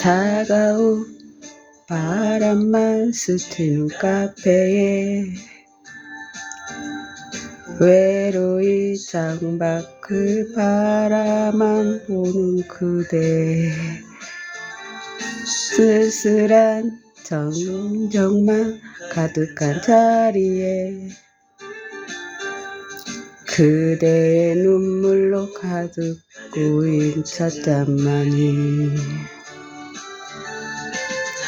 차가운 바람만 스치는 카페에. 외로이 창밖을 바라만 보는 그대. 쓸쓸한 정적만 가득한 자리에. 그대의 눈물로 가득 고인 찻잔만이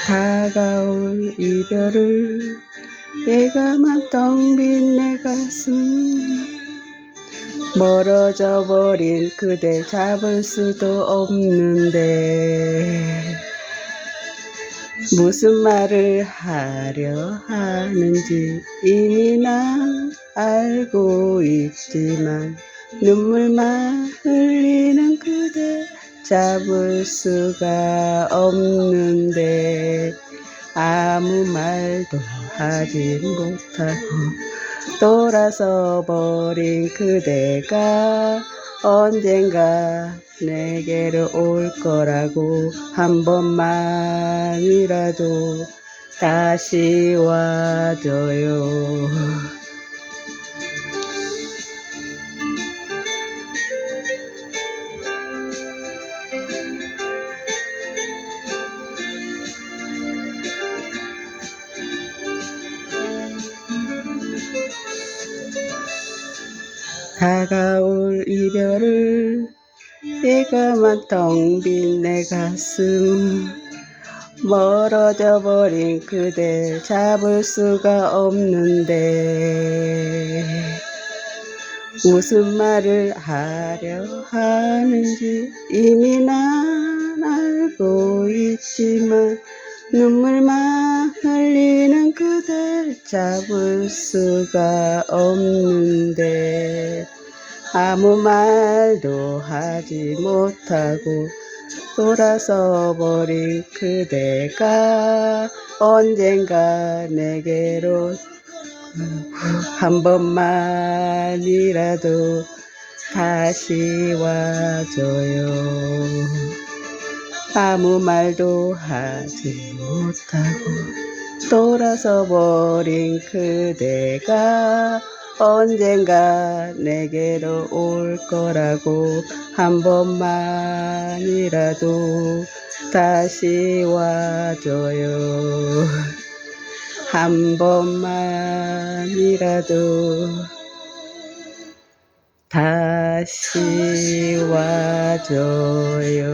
다가올 이별을 예감한 텅 빈 내 가슴 멀어져 버린 그댈 잡을 수도 없는데 무슨 말을 하려 하는지 이미 난 알고 있지만 눈물만 흘리는 그대 잡을 수가 없는데 아무 말도 하지 못하고 돌아서 버린 그대가 언젠가 내게로 올 거라고 한 번만이라도 다시 와줘요. 다가올 이별을 예감한 텅빈 내 가슴 멀어져 버린 그댈 잡을 수가 없는데 무슨 말을 하려 하는지 이미 난 알고 있지만 눈물만 흘리는 그댈 잡을 수가 없는데 아무 말도 하지 못하고 돌아서 버린 그대가 언젠가 내게로 한 번만이라도 다시 와줘요. 아무 말도 하지 못하고 돌아서 버린 그대가 언젠가 내게로 올 거라고 한 번만이라도 다시 와줘요. 한 번만이라도 다 시 와줘요.